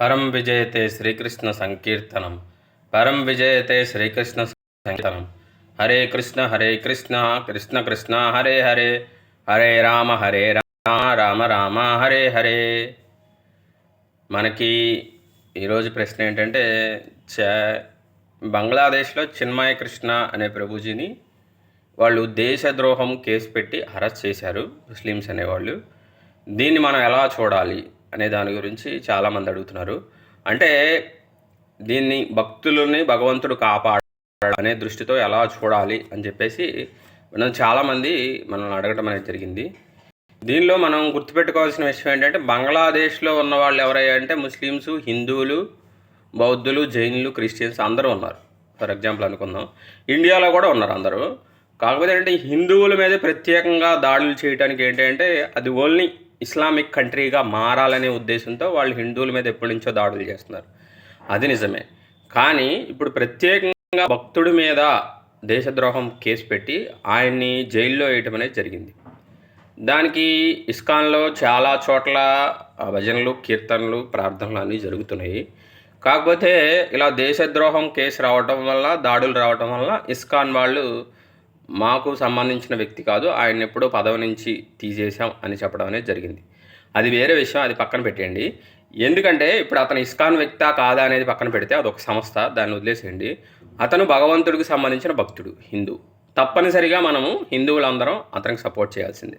పరం విజయతే శ్రీకృష్ణ సంకీర్తనం. పరం విజయతే శ్రీకృష్ణ సంకీర్తనం. హరే కృష్ణ హరే కృష్ణ కృష్ణ కృష్ణ హరే హరే. హరే రామ హరే రామ రామ రామ హరే హరే. మనకి ఈరోజు ప్రశ్న ఏంటంటే చ బంగ్లాదేశ్లో చిన్మయ కృష్ణ అనే ప్రభుజీని వాళ్ళు దేశద్రోహం కేసు పెట్టి అరెస్ట్ చేశారు ముస్లిమ్స్ అనేవాళ్ళు. దీన్ని మనం ఎలా చూడాలి? అనే దాని గురించి చాలామంది అడుగుతున్నారు. అంటే దీన్ని భక్తులని భగవంతుడు కాపాడ అనే దృష్టితో ఎలా చూడాలి అని చెప్పేసి మనం చాలామంది మనల్ని అడగటం అనేది జరిగింది. దీనిలో మనం గుర్తుపెట్టుకోవాల్సిన విషయం ఏంటంటే బంగ్లాదేశ్లో ఉన్న వాళ్ళు ఎవరయ్యా అంటే ముస్లిమ్స్ హిందువులు బౌద్ధులు జైనులు క్రిస్టియన్స్ అందరూ ఉన్నారు. ఫర్ ఎగ్జాంపుల్ అనుకుందాం. ఇండియాలో కూడా ఉన్నారు అందరూ. కాకపోతే ఏంటంటే హిందువుల మీద ప్రత్యేకంగా దాడులు చేయడానికి ఏంటంటే అది ఓన్లీ ఇస్లామిక్ కంట్రీగా మారాలనే ఉద్దేశంతో వాళ్ళు హిందువుల మీద ఎప్పటి నుంచో దాడులు చేస్తున్నారు. అది నిజమే. కానీ ఇప్పుడు ప్రత్యేకంగా భక్తుడి మీద దేశద్రోహం కేసు పెట్టి ఆయన్ని జైల్లో వేయటం అనేది జరిగింది. దానికి ఇస్కాన్లో చాలా చోట్ల భజనలు కీర్తనలు ప్రార్థనలు అన్నీ జరుగుతున్నాయి. కాకపోతే ఇలా దేశద్రోహం కేసు రావటం వల్ల దాడులు రావటం వల్ల ఇస్కాన్ వాళ్ళు మాకు సంబంధించిన వ్యక్తి కాదు ఆయన ఎప్పుడో పదవి నుంచి తీసేసాం అని చెప్పడం అనేది జరిగింది. అది వేరే విషయం అది పక్కన పెట్టేయండి. ఎందుకంటే ఇప్పుడు అతను ఇస్కాన్ వ్యక్తా కాదా అనేది పక్కన పెడితే అదొక సంస్థ దాన్ని వదిలేసేయండి. అతను భగవంతుడికి సంబంధించిన భక్తుడు హిందూ. తప్పనిసరిగా మనము హిందువులందరం అతనికి సపోర్ట్ చేయాల్సిందే.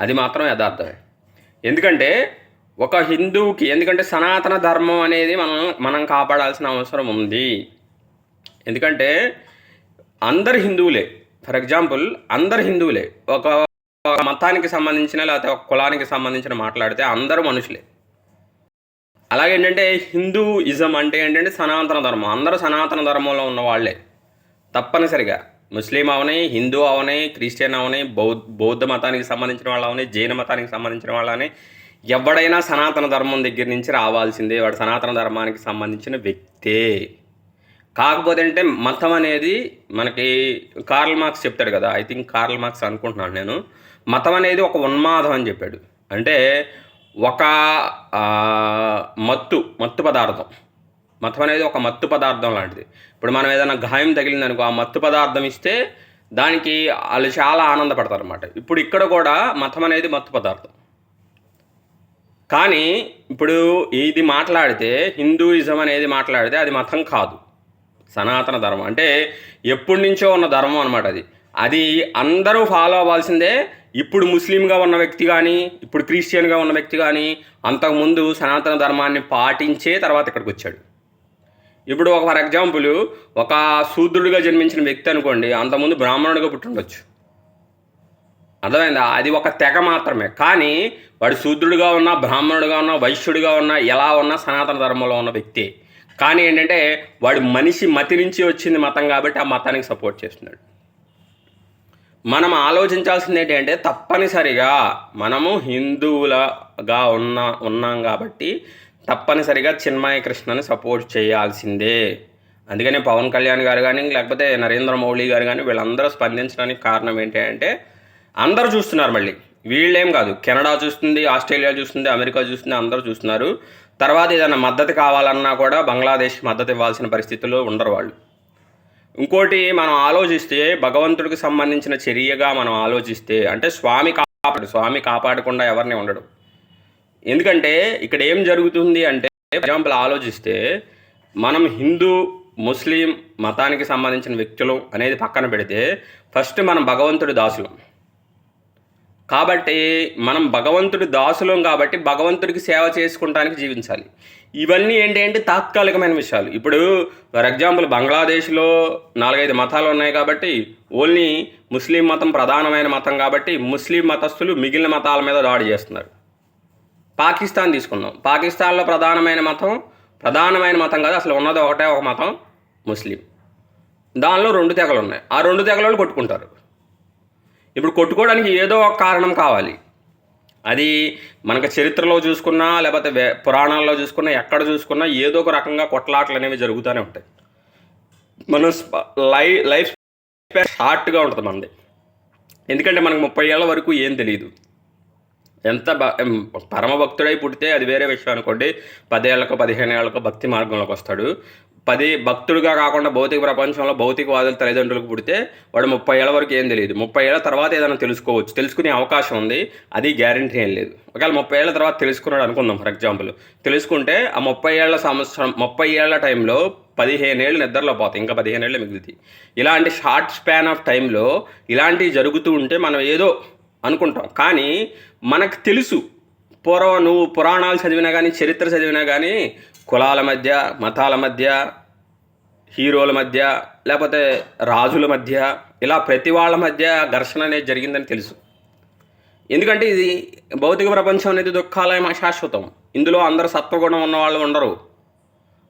అది మాత్రం యథార్థమే. ఎందుకంటే ఒక హిందువుకి ఎందుకంటే సనాతన ధర్మం అనేది మనం మనం కాపాడాల్సిన అవసరం ఉంది. ఎందుకంటే అందరు హిందువులే. ఫర్ ఎగ్జాంపుల్ అందరు హిందువులే. ఒక ఒక మతానికి సంబంధించిన లేకపోతే ఒక కులానికి సంబంధించిన మాట్లాడితే అందరూ మనుషులే. అలాగే ఏంటంటే హిందూయిజం అంటే ఏంటంటే సనాతన ధర్మం. అందరూ సనాతన ధర్మంలో ఉన్న వాళ్ళే. తప్పనిసరిగా. ముస్లిం అవని హిందూ అవని క్రిస్టియన్ అవని బౌద్ధ బౌద్ధ మతానికి సంబంధించిన వాళ్ళు అవని జైన మతానికి సంబంధించిన వాళ్ళని ఎవడైనా సనాతన ధర్మం దగ్గర నుంచి రావాల్సిందే. వాడు సనాతన ధర్మానికి సంబంధించిన వ్యక్తే. కాకపోతే అంటే మతం అనేది మనకి కార్ల్ మార్క్స్ చెప్తాడు కదా ఐ థింక్ కార్ల్ మార్క్స్ అనుకుంటున్నాను నేను. మతం అనేది ఒక ఉన్మాదం అని చెప్పాడు. అంటే ఒక మత్తు మత్తు పదార్థం. మతం అనేది ఒక మత్తు పదార్థం లాంటిది. ఇప్పుడు మనం ఏదైనా గాయం తగిలిందనుకో ఆ మత్తు పదార్థం ఇస్తే దానికి వాళ్ళు చాలా ఆనందపడతారు అనమాట ఇప్పుడు ఇక్కడ కూడా మతం అనేది మత్తు పదార్థం. కానీ ఇప్పుడు ఇది మాట్లాడితే హిందూయిజం అనేది మాట్లాడితే అది మతం కాదు. సనాతన ధర్మం. అంటే ఎప్పటి నుంచో ఉన్న ధర్మం అనమాట అది. అది అందరూ ఫాలో అవ్వాల్సిందే. ఇప్పుడు ముస్లింగా ఉన్న వ్యక్తి కానీ ఇప్పుడు క్రిస్టియన్గా ఉన్న వ్యక్తి కానీ అంతకుముందు సనాతన ధర్మాన్ని పాటించే తర్వాత ఇక్కడికి వచ్చాడు. ఇప్పుడు ఒక ఫర్ ఎగ్జాంపుల్ ఒక శూద్రుడిగా జన్మించిన వ్యక్తి అనుకోండి అంతకుముందు బ్రాహ్మణుడిగా పుట్టుండొచ్చు. అర్థమైందా? అది ఒక తెగ మాత్రమే. కానీ వాడు శూద్రుడిగా ఉన్నా బ్రాహ్మణుడిగా ఉన్నా వైశ్యుడిగా ఉన్నా ఎలా ఉన్నా సనాతన ధర్మంలో ఉన్న వ్యక్తి. కానీ ఏంటంటే వాడు మనిషి మతి నుంచి వచ్చింది మతం కాబట్టి ఆ మతానికి సపోర్ట్ చేస్తున్నాడు. మనం ఆలోచించాల్సింది ఏంటంటే తప్పనిసరిగా మనము హిందువులగా ఉన్న ఉన్నాం కాబట్టి తప్పనిసరిగా చిన్మయ కృష్ణని సపోర్ట్ చేయాల్సిందే. అందుకనే పవన్ కళ్యాణ్ గారు కానీ లేకపోతే నరేంద్ర మౌళి గారు కానీ వీళ్ళందరూ స్పందించడానికి కారణం ఏంటి అంటే అందరూ చూస్తున్నారు మళ్ళీ. వీళ్ళేం కాదు. కెనడా చూస్తుంది ఆస్ట్రేలియా చూస్తుంది అమెరికా చూస్తుంది అందరూ చూస్తున్నారు. తర్వాత ఏదైనా మద్దతు కావాలన్నా కూడా బంగ్లాదేశ్ మద్దతు ఇవ్వాల్సిన పరిస్థితుల్లో ఉండరు వాళ్ళు. ఇంకోటి మనం ఆలోచిస్తే భగవంతుడికి సంబంధించిన చర్యగా మనం ఆలోచిస్తే అంటే స్వామి కాపాడు స్వామి కాపాడకుండా ఎవరిని ఉండడు. ఎందుకంటే ఇక్కడ ఏం జరుగుతుంది అంటే ఎగ్జాంపుల్ ఆలోచిస్తే మనం హిందూ ముస్లిం మతానికి సంబంధించిన వ్యక్తులు అనేది పక్కన పెడితే ఫస్ట్ మనం భగవంతుడి దాసులం. కాబట్టి మనం భగవంతుడి దాసులం కాబట్టి భగవంతుడికి సేవ చేసుకుంటానికి జీవించాలి. ఇవన్నీ ఏంటి అంటే తాత్కాలికమైన విషయాలు. ఇప్పుడు ఫర్ ఎగ్జాంపుల్ బంగ్లాదేశ్లో నాలుగైదు మతాలు ఉన్నాయి కాబట్టి ఓన్లీ ముస్లిం మతం ప్రధానమైన మతం కాబట్టి ముస్లిం మతస్థులు మిగిలిన మతాల మీద దాడి చేస్తున్నారు. పాకిస్తాన్ తీసుకుందాం. పాకిస్తాన్లో ప్రధానమైన మతం ప్రధానమైన మతం కాదు అసలు ఉన్నది ఒకటే ఒక మతం ముస్లిం. దానిలో రెండు తెగలు ఉన్నాయి. ఆ రెండు తెగలు కొట్టుకుంటారు. ఇప్పుడు కొట్టుకోవడానికి ఏదో ఒక కారణం కావాలి. అది మనకు చరిత్రలో చూసుకున్నా లేకపోతే వే- పురాణాల్లో చూసుకున్నా ఎక్కడ చూసుకున్నా ఏదో ఒక రకంగా కొట్లాటలు అనేవి జరుగుతూనే ఉంటాయి. మన లై లైఫ్ షార్ట్గా ఉంటుంది మనది. ఎందుకంటే మనకు ముప్పై ఏళ్ళ వరకు ఏం తెలియదు ఎంత పరమ భక్తుడై పుడితే అది వేరే విషయం అనుకోండి. పదేళ్ళకు పదిహేను ఏళ్ళకు భక్తి మార్గంలోకి వస్తాడు. పది భక్తుడుగా కాకుండా భౌతిక ప్రపంచంలో భౌతికవాదుల తల్లిదండ్రులకు పుడితే వాడు ముప్పై ఏళ్ళ వరకు ఏం తెలియదు. ముప్పై ఏళ్ళ తర్వాత ఏదైనా తెలుసుకోవచ్చు. తెలుసుకునే అవకాశం ఉంది. అది గ్యారంటీ ఏం లేదు. ఒకవేళ ముప్పై ఏళ్ళ తర్వాత తెలుసుకున్నాడు అనుకుందాం ఫర్ ఎగ్జాంపుల్ తెలుసుకుంటే ఆ ముప్పై ఏళ్ళ సంవత్సరం ముప్పై ఏళ్ళ టైంలో పదిహేను ఏళ్ళు నిద్రలో పోతాయి. ఇంకా పదిహేను ఏళ్ళు మిగులుతాయి. ఇలాంటి షార్ట్ స్పాన్ ఆఫ్ టైంలో ఇలాంటివి జరుగుతూ ఉంటే మనం ఏదో అనుకుంటాం. కానీ మనకు తెలుసు. పూర్వం నువ్వు పురాణాలు చదివినా కానీ చరిత్ర చదివినా కానీ కులాల మధ్య మతాల మధ్య హీరోల మధ్య లేకపోతే రాజుల మధ్య ఇలా ప్రతి వాళ్ళ మధ్య ఘర్షణ అనేది జరిగిందని తెలుసు. ఎందుకంటే ఇది భౌతిక ప్రపంచం అనేది దుఃఖాలయం అశాశ్వతం. ఇందులో అందరూ సత్వగుణం ఉన్న వాళ్ళు ఉండరు.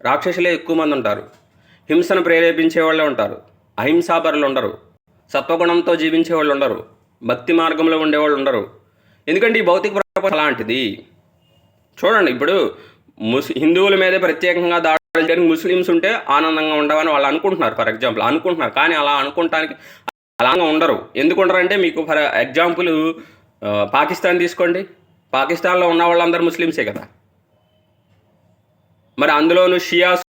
రాక్షసులే ఎక్కువ మంది ఉంటారు. హింసను ప్రేరేపించే వాళ్ళే ఉంటారు. అహింసాపరులు ఉండరు. సత్వగుణంతో జీవించే వాళ్ళు ఉండరు. భక్తి మార్గంలో ఉండేవాళ్ళు ఉండరు. ఎందుకంటే ఈ భౌతిక ప్రపంచం అలాంటిది. చూడండి ఇప్పుడు ముస్ హిందువుల మీదే ప్రత్యేకంగా దాడులు జరిగి ముస్లిమ్స్ ఉంటే ఆనందంగా ఉండవని వాళ్ళు అనుకుంటున్నారు. ఫర్ ఎగ్జాంపుల్ అనుకుంటున్నారు. కానీ అలా అనుకుంటానికి అలాగా ఉండరు. ఎందుకు ఉండరు అంటే మీకు ఫర్ ఎగ్జాంపుల్ పాకిస్తాన్ తీసుకోండి. పాకిస్తాన్లో ఉన్న వాళ్ళందరూ ముస్లిమ్సే కదా. మరి అందులోను షియాస్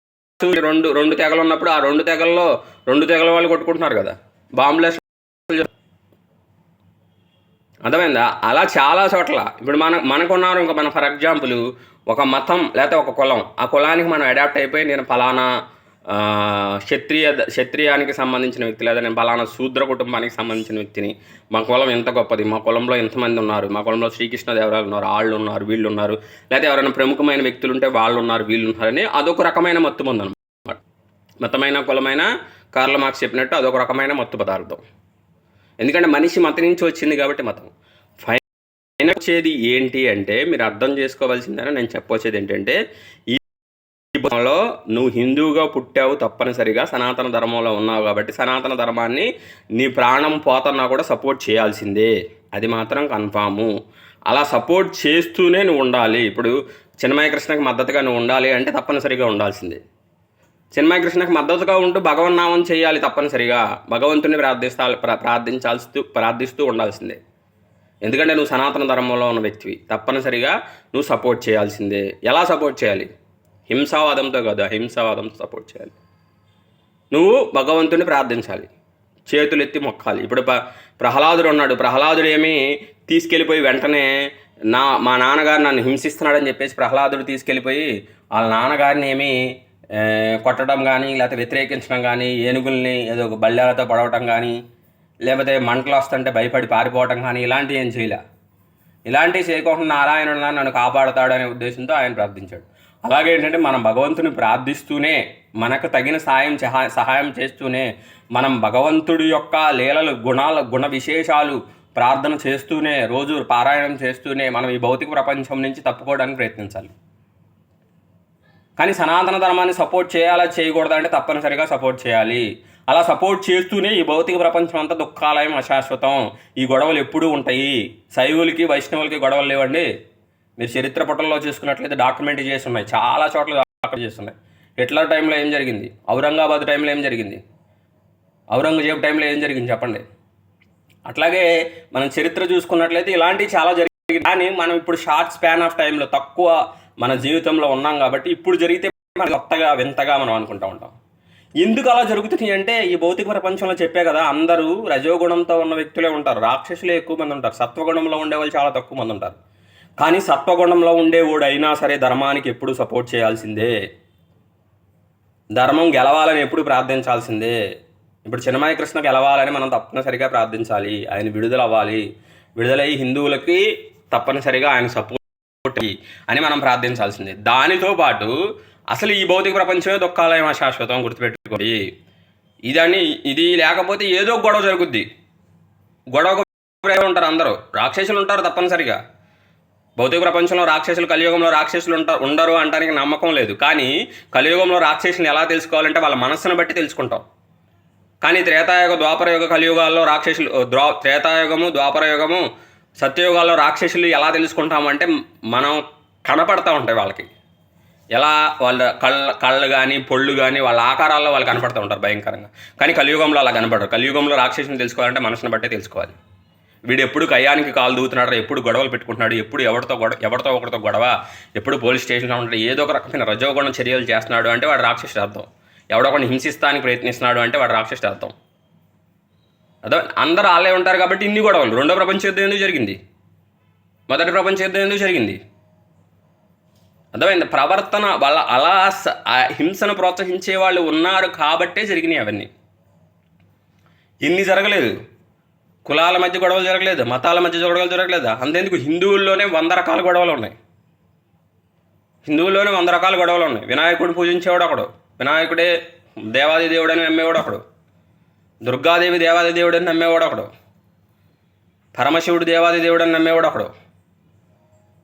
రెండు రెండు తెగలు ఉన్నప్పుడు ఆ రెండు తెగల్లో రెండు తెగల వాళ్ళు కొట్టుకుంటున్నారు కదా. బాంబులే అర్థమైందా? అలా చాలా చోట్ల. ఇప్పుడు మన మనకున్నారు ఇంకా మన ఫర్ ఎగ్జాంపుల్ ఒక మతం లేకపోతే ఒక కులం. ఆ కులానికి మనం అడాప్ట్ అయిపోయి నేను ఫలానా క్షత్రియ క్షత్రియానికి సంబంధించిన వ్యక్తి లేదా నేను ఫలానా శూద్ర కుటుంబానికి సంబంధించిన వ్యక్తిని మా కులం ఎంత గొప్పది? మా కులంలో ఎంతమంది ఉన్నారు? మా కులంలో శ్రీకృష్ణదేవరాయలు ఉన్నారు వాళ్ళు ఉన్నారు వీళ్ళు ఉన్నారు లేకపోతే ఎవరైనా ప్రముఖమైన వ్యక్తులు ఉంటే వాళ్ళు ఉన్నారు వీళ్ళు ఉన్నారని అదొక రకమైన మత్తు ఉందన్నమాట మతమైన కులమైన కార్ల మార్క్స్ చెప్పినట్టు అదొక రకమైన మత్తు పదార్థం. ఎందుకంటే మనిషి మతం నుంచి వచ్చింది కాబట్టి మతం. నేను వచ్చేది ఏంటి అంటే మీరు అర్థం చేసుకోవాల్సిందని నేను చెప్పొచ్చేది ఏంటంటే ఈ లో నువ్వు హిందువుగా పుట్టావు తప్పనిసరిగా సనాతన ధర్మంలో ఉన్నావు కాబట్టి సనాతన ధర్మాన్ని నీ ప్రాణం పోతన్నా కూడా సపోర్ట్ చేయాల్సిందే. అది మాత్రం కన్ఫాము. అలా సపోర్ట్ చేస్తూనే నువ్వు ఉండాలి. ఇప్పుడు చిన్మయ కృష్ణకి మద్దతుగా నువ్వు ఉండాలి అంటే తప్పనిసరిగా ఉండాల్సిందే. చిన్మయ కృష్ణకి మద్దతుగా ఉంటూ భగవన్నామం చేయాలి తప్పనిసరిగా. భగవంతుని ప్రార్థిస్తా ప్రార్థించాల్సి ప్రార్థిస్తూ ఉండాల్సిందే. ఎందుకంటే నువ్వు సనాతన ధర్మంలో ఉన్న వ్యక్తివి. తప్పనిసరిగా నువ్వు సపోర్ట్ చేయాల్సిందే. ఎలా సపోర్ట్ చేయాలి? హింసావాదంతో కాదు అహింసావాదంతో సపోర్ట్ చేయాలి. నువ్వు భగవంతుని ప్రార్థించాలి. చేతులెత్తి మొక్కాలి. ఇప్పుడు ప ప్రహ్లాదుడు ఉన్నాడు. ప్రహ్లాదుడు ఏమి తీసుకెళ్ళిపోయి వెంటనే నా మా నాన్నగారు నన్ను హింసిస్తున్నాడని చెప్పేసి ప్రహ్లాదుడు తీసుకెళ్ళిపోయి వాళ్ళ నాన్నగారిని ఏమి కొట్టడం కానీ లేకపోతే వ్యతిరేకించడం కానీ ఏనుగుల్ని ఏదో ఒక బళ్ళాలతో పడవటం కానీ లేకపోతే మంటలు వస్తుంటే భయపడి పారిపోవటం కానీ ఇలాంటివి ఏం చేయలే. ఇలాంటివి చేయకుండా నారాయణుడు నన్ను కాపాడతాడు అనే ఉద్దేశంతో ఆయన ప్రార్థించాడు. అలాగే ఏంటంటే మనం భగవంతుని ప్రార్థిస్తూనే మనకు తగిన సాయం సహాయం చేస్తూనే మనం భగవంతుడి యొక్క లీలలు గుణాల గుణ విశేషాలు ప్రార్థన చేస్తూనే రోజు పారాయణం చేస్తూనే మనం ఈ భౌతిక ప్రపంచం నుంచి తప్పుకోవడానికి ప్రయత్నించాలి. కానీ సనాతన ధర్మాన్ని సపోర్ట్ చేయాలా చేయకూడదంటే తప్పనిసరిగా సపోర్ట్ చేయాలి. అలా సపోర్ట్ చేస్తూనే ఈ భౌతిక ప్రపంచం అంతా దుఃఖాలయం అశాశ్వతం. ఈ గొడవలు ఎప్పుడూ ఉంటాయి. శైవులకి వైష్ణవులకి గొడవలు లేవండి. మీరు చరిత్ర పుటల్లో చూసుకున్నట్లయితే డాక్యుమెంట్ చేసి ఉన్నాయి. చాలా చోట్ల డాక్యుమెంట్ చేస్తున్నాయి హిట్లర్ టైంలో ఏం జరిగింది? ఔరంగాబాద్ టైంలో ఏం జరిగింది? ఔరంగజేబు టైంలో ఏం జరిగింది చెప్పండి? అట్లాగే మనం చరిత్ర చూసుకున్నట్లయితే ఇలాంటివి చాలా జరిగింది. కానీ మనం ఇప్పుడు షార్ట్ స్పాన్ ఆఫ్ టైంలో తక్కువ మన జీవితంలో ఉన్నాం కాబట్టి ఇప్పుడు జరిగితే మనకి కొత్తగా వింతగా మనం అనుకుంటా ఉంటాం. ఎందుకు అలా జరుగుతున్నాయి అంటే ఈ భౌతిక ప్రపంచంలో చెప్పే కదా అందరూ రజోగుణంతో ఉన్న వ్యక్తులే ఉంటారు. రాక్షసులే ఎక్కువ మంది ఉంటారు. సత్వగుణంలో ఉండే వాళ్ళు చాలా తక్కువ మంది ఉంటారు. కానీ సత్వగుణంలో ఉండేవాడైనా సరే ధర్మానికి ఎప్పుడు సపోర్ట్ చేయాల్సిందే. ధర్మం గెలవాలని ఎప్పుడు ప్రార్థించాల్సిందే. ఇప్పుడు చిన్నమాయ కృష్ణ గెలవాలని మనం తప్పనిసరిగా ప్రార్థించాలి. ఆయన విడుదల అవ్వాలి విడుదలై హిందువులకి తప్పనిసరిగా ఆయన సపోర్ట్ అని మనం ప్రార్థించాల్సిందే. దానితో పాటు అసలు ఈ భౌతిక ప్రపంచమే దుఃఖాలయం శాశ్వతం గుర్తుపెట్టుకోండి. ఇదని ఇది లేకపోతే ఏదో ఒక గొడవ జరుగుద్ది. గొడవకు ఉంటారు అందరూ. రాక్షసులు ఉంటారు తప్పనిసరిగా. భౌతిక ప్రపంచంలో రాక్షసులు కలియుగంలో రాక్షసులు ఉంటారు ఉండరు అంటానికి నమ్మకం లేదు. కానీ కలియుగంలో రాక్షసుని ఎలా తెలుసుకోవాలంటే వాళ్ళ మనస్సును బట్టి తెలుసుకుంటాం. కానీ త్రేతాయుగ ద్వాపరయుగ కలియుగాల్లో రాక్షసులు ద్వా త్రేతాయుగము ద్వాపరయుగము సత్యయుగాల్లో రాక్షసులు ఎలా తెలుసుకుంటామంటే మనం కనపడతా ఉంటాయి వాళ్ళకి. ఎలా వాళ్ళ కళ్ళ కళ్ళు కానీ పొళ్ళు కానీ వాళ్ళ ఆకారాల్లో వాళ్ళు కనపడుతూ ఉంటారు భయంకరంగా. కానీ కలియుగంలో అలా కనపడరు కలియుగంలో రాక్షసుని తెలుసుకోవాలంటే మనసుని బట్టే తెలుసుకోవాలి. వీడు ఎప్పుడు కయ్యానికి కాలు దూతున్నాడు ఎప్పుడు గొడవలు పెట్టుకుంటున్నాడు ఎప్పుడు ఎవరితో గొడవ ఎవరితో ఒకరితో గొడవ ఎప్పుడు పోలీస్ స్టేషన్లో ఉంటాడు ఏదో ఒక రకమైన రజోగుణం చర్యలు చేస్తున్నాడు అంటే వాడు రాక్షసుడు అర్థం. ఎవడో ఒకరిని హింసిస్తానికి ప్రయత్నిస్తున్నాడు అంటే వాడు రాక్షసుడు అర్థం. అదో అందరూ వాళ్ళే ఉంటారు కాబట్టి ఇన్ని గొడవలు. రెండో ప్రపంచ యుద్ధం ఎందుకు జరిగింది? మొదటి ప్రపంచ యుద్ధం ఎందుకు జరిగింది? అర్థమైంది? ప్రవర్తన వాళ్ళ అలా స- హింసను ప్రోత్సహించే వాళ్ళు ఉన్నారు కాబట్టే జరిగినాయి అవన్నీ. ఇన్ని జరగలేదు. కులాల మధ్య గొడవలు జరగలేదు మతాల మధ్య గొడవలు జరగలేదు. అంతేందుకు హిందువుల్లోనే వంద రకాల గొడవలు ఉన్నాయి. హిందువుల్లోనే వంద రకాల గొడవలు ఉన్నాయి. వినాయకుడు పూజించేవాడు ఒకడు వినాయకుడే దేవాది దేవుడని నమ్మేవాడు ఒకడు దుర్గాదేవి దేవాది దేవుడని నమ్మేవాడు ఒకడు పరమశివుడు దేవాది దేవుడని నమ్మేవాడు ఒకడు.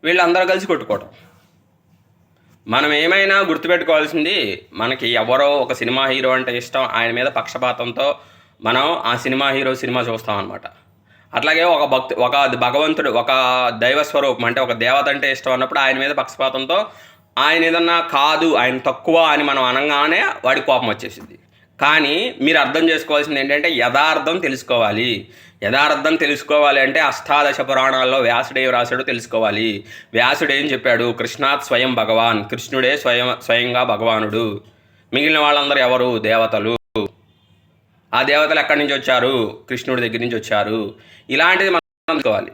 వీళ్ళందరూ కలిసి కొట్టుకోవడం మనం ఏమైనా గుర్తుపెట్టుకోవాల్సింది మనకి ఎవరో ఒక సినిమా హీరో అంటే ఇష్టం ఆయన మీద పక్షపాతంతో మనం ఆ సినిమా హీరో సినిమా చూస్తాం అనమాట అట్లాగే ఒక భక్తు ఒక భగవంతుడు ఒక దైవ స్వరూపం అంటే ఒక దేవత అంటే ఇష్టం అన్నప్పుడు ఆయన మీద పక్షపాతంతో ఆయన ఏదన్నా కాదు ఆయన తక్కువ అని మనం అనగానే వాడి కోపం వచ్చేసింది కానీ మీరు అర్థం చేసుకోవాల్సింది ఏంటంటే యథార్థం తెలుసుకోవాలి. యథార్థం తెలుసుకోవాలి అంటే అష్టాదశ పురాణాల్లో వ్యాసుడే రాశాడు తెలుసుకోవాలి. వ్యాసుడు ఏం చెప్పాడు? కృష్ణాత్ స్వయం భగవాన్. కృష్ణుడే స్వయం స్వయంగా భగవానుడు. మిగిలిన వాళ్ళందరూ ఎవరు? దేవతలు. ఆ దేవతలు ఎక్కడి నుంచి వచ్చారు? కృష్ణుడి దగ్గర నుంచి వచ్చారు. ఇలాంటిది మనం తెలుసుకోవాలి.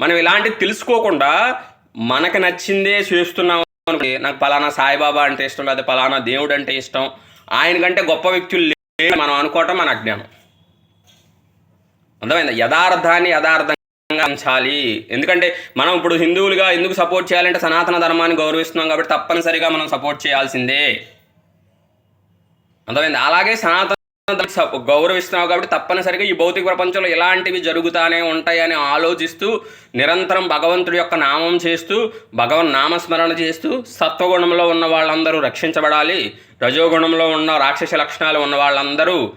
మనం ఇలాంటిది తెలుసుకోకుండా మనకు నచ్చిందే చేస్తున్నాం అనుకోండి నాకు పలానా సాయిబాబా అంటే ఇష్టం లేదా పలానా దేవుడు అంటే ఇష్టం ఆయన కంటే గొప్ప వ్యక్తులు లేరు మనం అనుకోవటం మన అజ్ఞానం. అర్థమైందా? యథార్థాన్ని యథార్థంగా ఉంచాలి. ఎందుకంటే మనం ఇప్పుడు హిందువులుగా ఎందుకు సపోర్ట్ చేయాలంటే సనాతన ధర్మాన్ని గౌరవిస్తున్నాం కాబట్టి తప్పనిసరిగా మనం సపోర్ట్ చేయాల్సిందే. అర్థమైంది? అలాగే సనాతన గౌరవిస్తున్నావు కాబట్టి తప్పనిసరిగా ఈ భౌతిక ప్రపంచంలో ఇలాంటివి జరుగుతానే ఉంటాయని ఆలోచిస్తూ నిరంతరం భగవంతుడి యొక్క నామం చేస్తూ భగవన్ నామస్మరణ చేస్తూ సత్వగుణంలో ఉన్న వాళ్ళందరూ రక్షించబడాలి. రజోగుణంలో ఉన్న రాక్షస లక్షణాలు ఉన్న వాళ్ళందరూ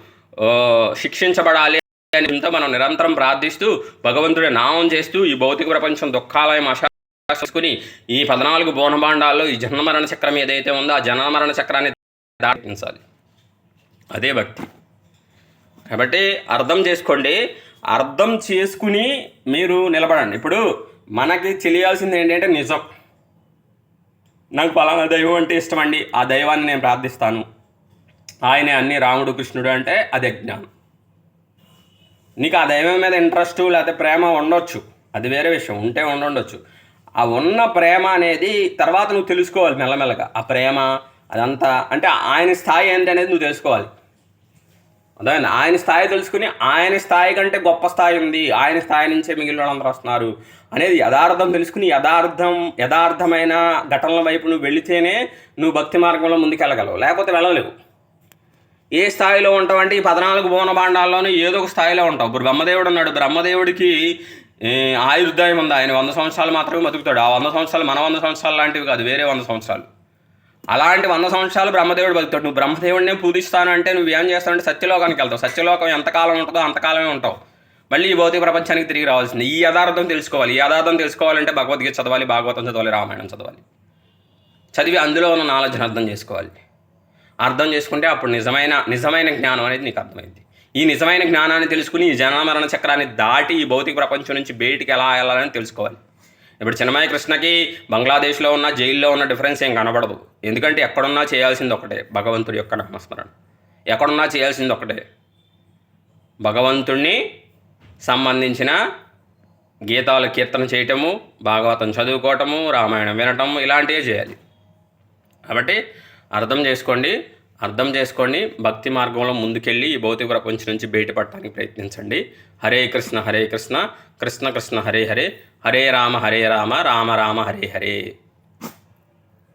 శిక్షించబడాలి అని మనం నిరంతరం ప్రార్థిస్తూ భగవంతుడి నామం చేస్తూ ఈ భౌతిక ప్రపంచం దుఃఖాలయం అశాసుకుని ఈ పద్నాలుగు బోనబాండాల్లో ఈ జన్మమరణ చక్రం ఏదైతే ఉందో ఆ జన్మమరణ చక్రాన్ని దాటించాలి అదే భక్తి. కాబట్టి అర్థం చేసుకోండి. అర్థం చేసుకుని మీరు నిలబడండి. ఇప్పుడు మనకి తెలియాల్సింది ఏంటంటే నిజం. నాకు పలానా దైవం అంటే ఇష్టం అండి. ఆ దైవాన్ని నేను ప్రార్థిస్తాను. ఆయనే అన్ని రాముడు కృష్ణుడు అంటే అది జ్ఞానం. నీకు ఆ దైవం మీద ఇంట్రెస్ట్ లేకపోతే ప్రేమ ఉండొచ్చు. అది వేరే విషయం. ఉంటే ఉండొచ్చు. ఆ ఉన్న ప్రేమ అనేది తర్వాత నువ్వు తెలుసుకోవాలి మెల్లమెల్లగా. ఆ ప్రేమ అదంతా. అంటే ఆయన స్థాయి ఏంటి అనేది నువ్వు తెలుసుకోవాలి. అదే ఆయన స్థాయి తెలుసుకుని ఆయన స్థాయి కంటే గొప్ప స్థాయి ఉంది ఆయన స్థాయి నుంచే మిగిలిన వాళ్ళందరూ వస్తున్నారు అనేది యథార్థం తెలుసుకుని యథార్థం యథార్థమైన ఘటనల వైపు నువ్వు వెళితేనే నువ్వు భక్తి మార్గంలో ముందుకెళ్ళగలవు లేకపోతే వెళ్ళలేవు. ఏ స్థాయిలో ఉంటావంటే ఈ పద్నాలుగు భువన భాండాల్లోనూ ఏదో ఒక స్థాయిలో ఉంటావు. ఇప్పుడు బ్రహ్మదేవుడు ఉన్నాడు బ్రహ్మదేవుడికి ఆయుర్దాయం ఉంది. ఆయన వంద సంవత్సరాలు మాత్రమే బతుకుతాడు. ఆ వంద సంవత్సరాలు మన వంద సంవత్సరాలు లాంటివి కాదు వేరే వంద సంవత్సరాలు. అలాంటి వంద సంవత్సరాలు బ్రహ్మదేవుడు బతుకుతాడు. నువ్వు బ్రహ్మదేవుడినే పూజిస్తాను అంటే నువ్వు ఏం చేస్తావంటే సత్యలోకానికి వెళ్తావు. సత్యలోకం ఎంతకాలం ఉంటుందో అంతకాలమే ఉంటావు. మళ్ళీ ఈ భౌతిక ప్రపంచానికి తిరిగి రావాల్సింది. ఈ యథార్థం తెలుసుకోవాలి. ఈ యథార్థం తెలుసుకోవాలంటే భగవద్గీత చదవాలి భాగవతం చదవాలి రామాయణం చదవాలి. చదివి అందులో ఉన్న నాలెడ్జ్ని అర్థం చేసుకోవాలి. అర్థం చేసుకుంటే అప్పుడు నిజమైన నిజమైన జ్ఞానం అనేది నీకు అర్థమైంది. ఈ నిజమైన జ్ఞానాన్ని తెలుసుకుని ఈ జనమరణ చక్రాన్ని దాటి ఈ భౌతిక ప్రపంచం నుంచి బయటికి ఎలా వెళ్ళాలని తెలుసుకోవాలి. ఇప్పుడు చిన్నమయ్య కృష్ణకి బంగ్లాదేశ్లో ఉన్న జైల్లో ఉన్న డిఫరెన్స్ ఏం కనబడదు. ఎందుకంటే ఎక్కడున్నా చేయాల్సింది ఒకటే భగవంతుడి యొక్క నామస్మరణ. ఎక్కడున్నా చేయాల్సింది ఒకటే. భగవంతుణ్ణి సంబంధించిన గీతాలు కీర్తన చేయటము భాగవతం చదువుకోవటము రామాయణం వినటము ఇలాంటివే చేయాలి. కాబట్టి అర్థం చేసుకోండి. అర్థం చేసుకోండి. భక్తి మార్గంలో ముందుకెళ్ళి ఈ భౌతిక ప్రపంచం నుంచి బయటపడటానికి ప్రయత్నించండి. హరే కృష్ణ హరే కృష్ణ కృష్ణ కృష్ణ హరే హరే. హరే రామ హరే రామ రామ రామ హరే హరే.